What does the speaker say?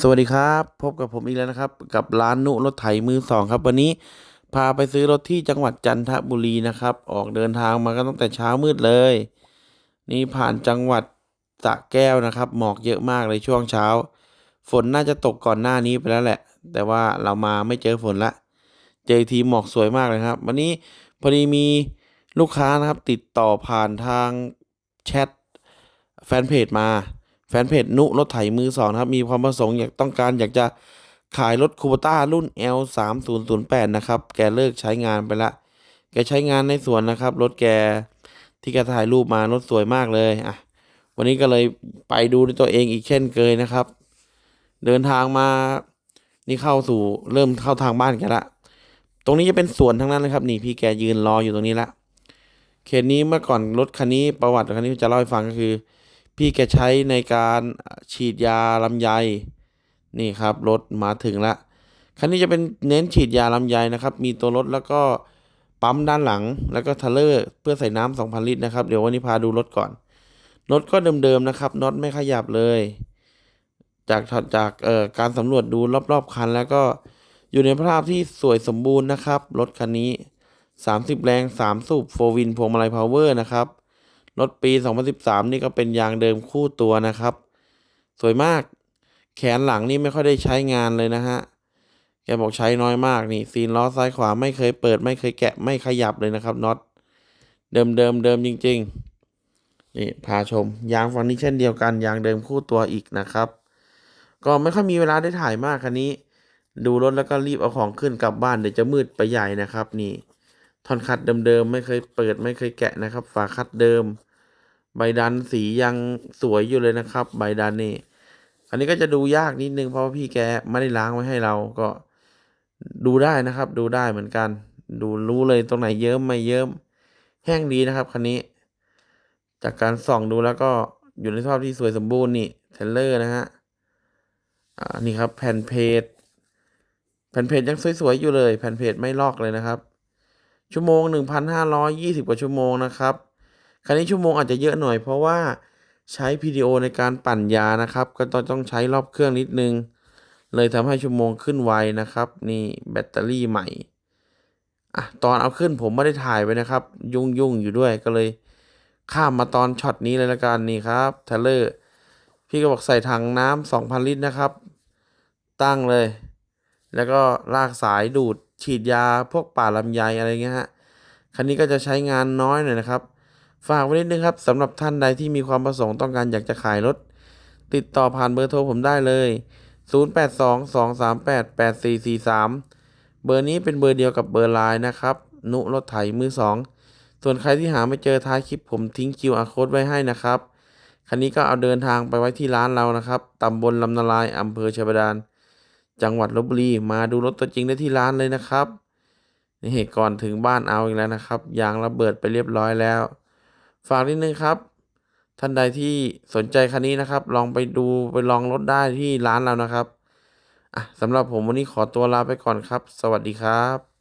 สวัสดีครับ พบกับผมอีกแล้วนะครับ กับร้านนุรถไถมือสองครับ วันนี้พาไปซื้อรถที่จังหวัดจันทบุรีนะครับ ออกเดินทางมากันตั้งแต่เช้ามืดเลย นี่ผ่านจังหวัดสระแก้วนะครับ หมอกเยอะมากเลยช่วงเช้า ฝนน่าจะตกก่อนหน้านี้ไปแล้วแหละ แต่ว่าเรามาไม่เจอฝนละ เจอทีหมอกสวยมากเลยครับ วันนี้พอดีมีลูกค้านะครับ ติดต่อผ่านทางแชทแฟนเพจมา แฟนเพจนุรถไถมือสองครับ มีความประสงค์อยากต้องการอยากจะขายรถคูปต้ารุ่น L 3 0 0 8นะครับ แกเลิกใช้งานไปละ แกใช้งานในสวนนะครับ รถแกที่แกถ่ายรูปมารถสวยมากเลยอะวันนี้ก็เลยไปดูด้วยตัวเองอีกเช่นเคยนะครับ เดินทางมา นี่เข้าสู่เริ่มเข้าทางบ้านแกละ ตรงนี้จะเป็นสวนทั้งนั้นเลยครับ นี่พี่แกยืนรออยู่ตรงนี้ละเขตนี้เมื่อก่อนรถคันนี้ประวัติคันนี้จะเล่าให้ฟังก็คือ พี่แกใช้ในการฉีดยาลำไยนี่ครับรถมาถึงละคันนี้จะเป็นเน้นฉีดยาลำไยนะครับ มีตัวรถแล้วก็ปั๊มด้านหลังแล้วก็ทัลเลอร์เพื่อใส่น้ำ2,000 ลิตรนะครับ เดี๋ยววันนี้พาดูรถก่อน รถก็เดิมๆนะครับน็อตไม่ขยับเลย จากจากเอ่อการสำรวจดูรอบๆคัน แล้วก็อยู่ในภาพที่สวยสมบูรณ์นะครับ รถคันนี้ 30 แรง 3 สูบโฟวินพวงมาลัยพาวเวอร์นะครับ รถปี 2013 นี่ก็เป็นยางเดิมคู่ตัวนะครับ สวยมาก แขนหลังนี่ไม่ค่อยได้ใช้งานเลยนะฮะ แกบอกใช้น้อยมากนี่ซีนล้อซ้ายขวาไม่เคยเปิด ไม่เคยแกะไม่ขยับเลยนะครับน็อตเดิมเดิมเดิมจริง ๆ นี่พาชม ยางฝั่งนี้เช่นเดียวกัน ยางเดิมคู่ตัวอีกนะครับ ก็ไม่ค่อยมีเวลาได้ถ่ายมากคันนี้ ดูรถแล้วก็รีบเอาของขึ้นกลับบ้านเดี๋ยวจะมืดไปใหญ่นะครับนี่ ท่อนคัดเดิมๆไม่เคยเปิดไม่เคยแกะนะครับ ฝาคัดเดิม ใบดันสียังสวยอยู่เลยนะครับ ใบดันนี่อันนี้ก็จะดูยากนิดนึงเพราะว่าพี่แกไม่ได้ล้างไว้ให้เราก็ดูได้นะครับ ดูได้เหมือนกัน ดูรู้เลยตรงไหนเยิ้มไม่เยิ้มแห้งดีนะครับคันนี้ จากการส่องดูแล้วก็อยู่ในสภาพที่สวยสมบูรณ์นี่เทเลอร์นะฮะอ่านี่ครับแผ่นเพจแผ่นเพจยังสวยๆอยู่เลย แผ่นเพจไม่ลอกเลยนะครับ ชั่วโมง 1,520 กว่าชั่วโมงนะครับ คราวนี้ชั่วโมงอาจจะเยอะหน่อยเพราะว่าใช้ PDO ในการปั่นยานะครับ ก็ต้องต้องใช้รอบเครื่องนิดนึง เลยทำให้ชั่วโมงขึ้นไวนะครับ นี่แบตเตอรี่ใหม่อะตอนเอาขึ้นผมไม่ได้ถ่ายไปนะครับ ยุ่งยุ่งอยู่ด้วยก็เลย ข้ามมาตอนช็อตนี้เลยละกันนี่ครับเทเลอร์พี่ก็บอกใส่ถังน้ำ2,000 ลิตรนะครับ ตั้งเลย แล้วก็ลากสายดูดฉีดยาพวกป่าลำไยอะไรเงี้ยฮะ คันนี้ก็จะใช้งานน้อยหน่อยนะครับ ฝากไว้นิดนึงครับสำหรับท่านใดที่มีความประสงค์ต้องการอยากจะขายรถ ติดต่อผ่านเบอร์โทรผมได้เลย 0822388443 เบอร์นี้เป็นเบอร์เดียวกับเบอร์ไลน์นะครับ นุรถไถมือสองส่วนใครที่หาไม่เจอท้ายคลิปผมทิ้ง QR code ไว้ให้นะครับ คันนี้ก็เอาเดินทางไปไว้ที่ร้านเรานะครับตำบลลำนาลายอำเภอชบาดาล จังหวัดลบบุรีมาดูรถตัวจริงได้ที่ร้านเลยนะครับนี่เหตุก่อนถึงบ้านเอาอีกแล้วนะครับยางระเบิดไปเรียบร้อยแล้ว ฝากนิดนึงครับ ท่านใดที่สนใจคันนี้นะครับ ลองไปดูไปลองรถได้ที่ร้านเรานะครับอะสำหรับผมวันนี้ขอตัวลาไปก่อนครับ สวัสดีครับ